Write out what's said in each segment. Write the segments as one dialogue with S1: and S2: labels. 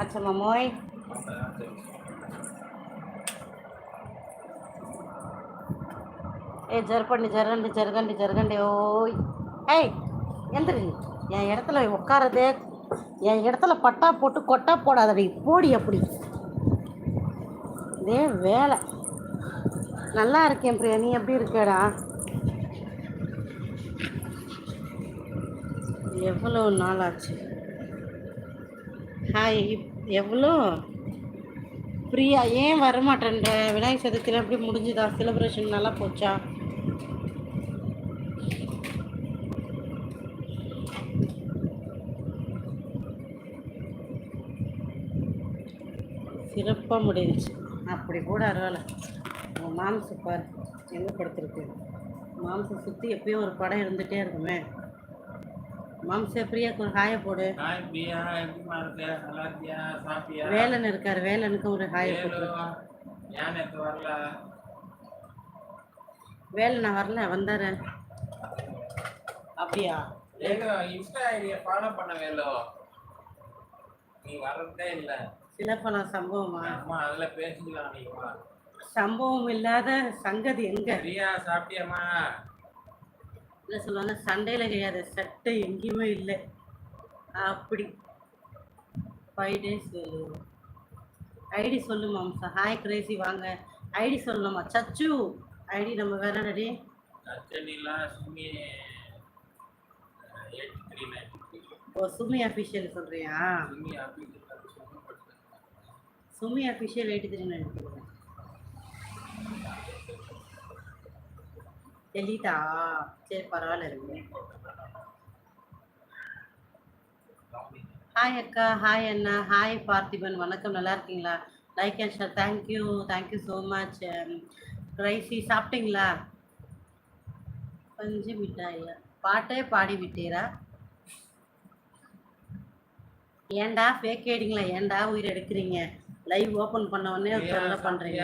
S1: আচ্ছা মাময় ఏ జరపండి జరగండి జరగండి జరగండి ఓ ఏయ్ ఎందుకు ఏ இடத்துல உட்காரதே. என் இடத்துல பட்டா போட்டு கொட்டா போடாதடி. போடி அப்படி. இதே வேலை. நல்லா இருக்கேன் பிரியா. நீ எப்படி இருக்கடா? எவ்வளவு நாள் ஆச்சு ஹாய். எவ்வளோ ஃப்ரீயா? ஏன் வரமாட்டேன்ற? விநாயகர் சதுர்த்தியில் எப்படி முடிஞ்சுதா? செலிப்ரேஷன் நல்லா போச்சா? சிறப்பாக முடிஞ்சு அப்படி கூட பரவாயில்ல. உன் மாம்சு பார் எங்கே படுத்துருக்கு? மாம்சம் சுற்றி எப்பயும் ஒரு படம் இருந்துகிட்டே இருக்குமே. மாம்ச பிரியாக்கு ஒரு ஹாயை போடு.
S2: ஹாய் பிரியா எப்படிமா இருக்க? நல்லா இருக்கியா
S1: வேலன் இருக்கார் வேலனுக்கு ஒரு ஹாயை
S2: வேலு, ஏன் நேத்து வரல?
S1: வேலன் நான் வரல வந்தாரு. அப்படியா?
S2: வேலு இன்ஸ்டா ஐடியை ஃபாலோ பண்ண வேலு. நீ வர்றதே இல்ல.
S1: சிலப்பணம் சம்பவமா?
S2: அம்மா அதுல பேசிக்கலாம் நீ
S1: சம்பவம் இல்லாத சங்கதி எங்க?
S2: பிரியா சாப்பிட்டியாம்மா?
S1: இல்லை சொல்லுவாங்க சண்டையில் கிடையாது சட்டை எங்கேயுமே இல்லை. அப்படி. ஃபைவ் டேஸ் ஐடி சொல்லு மாம்சா. ஹாய் கிரேசி வாங்க. ஐடி சொல்லணுமா சச்சு ஐடி நம்ம வேற ரெடி
S2: நைன்
S1: ஓ சுமி அஃபிஷியல் சொல்கிறியா
S2: சுமி
S1: அஃபிஷியல் எயிட்டி த்ரீ நினைக்கிறேன். டெலிட்டா சரி பரவாயில்ல இருக்கு. ஹாய் அக்கா ஹாய் அண்ணா. ஹாய் பார்த்திபன். வணக்கம். நல்லா இருக்கீங்களா? Like and share thank you thank you so much Raisi சாப்பிட்டீங்களா? பஞ்சு மிட்டாயா. பாட்டே பாடி விட்டீரா? ஏன்டா ஃபேக் ஐடிங்களா ஏன்டா உயிர் எடுக்கிறீங்க? லைவ் ஓப்பன் பண்ண உடனே தொல்லை பண்ணுறீங்க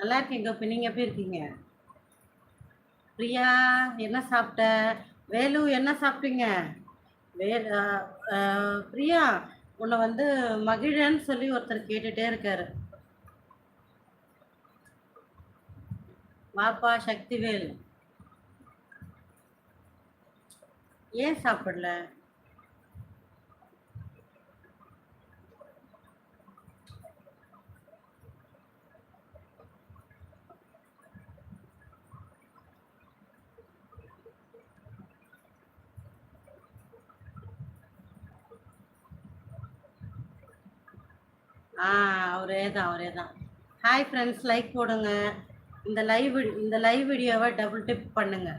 S1: நல்லா இருக்கீங்க இப்போ நீங்கள் எப்படி இருக்கீங்க? பிரியா என்ன சாப்பிட்ட? வேலு என்ன சாப்பிட்டீங்க? வே பிரியா உன்னை வந்து மகிழன்னு சொல்லி ஒருத்தர் கேட்டுட்டே இருக்காரு. வாப்பா சக்திவேல். ஏன் சாப்பிடல? ஆ அவரே தான் அவரே தான் ஹாய் ஃப்ரெண்ட்ஸ் லைக் போடுங்க. இந்த லைவ் இந்த லைவ் வீடியோவை டபுள் டிப் பண்ணுங்க.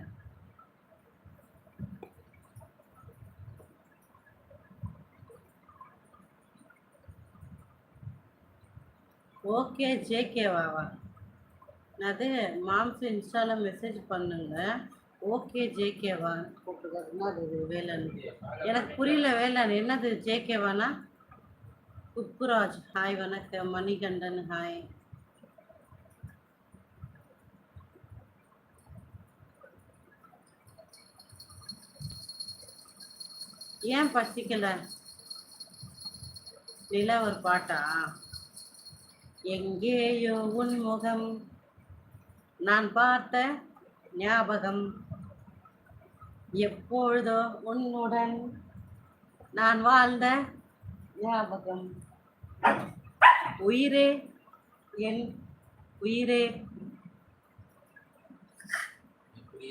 S1: ஓகே ஜேகேவாவா அது மாம்ஸ் இன்ஸ்டால மெசேஜ் பண்ணுங்க. ஓகே ஜேகேவா கூப்பிட்டுக்கிறதுனா அது வேலன் எனக்கு புரியல வேலன் என்னது ஜேகேவானா குப்புராஜ் ஹாய் வணக்கம். மணிகண்டன் ஹாய். ஏன் பசிக்கல? நிலா ஒரு பாட்டா? எங்கேயோ உன் முகம் நான் பார்த்த ஞாபகம். எப்பொழுதோ உன்னுடன் நான் வாழ்ந்த ஞாபகம் உயிரே என் உயிரே.
S2: இப்படி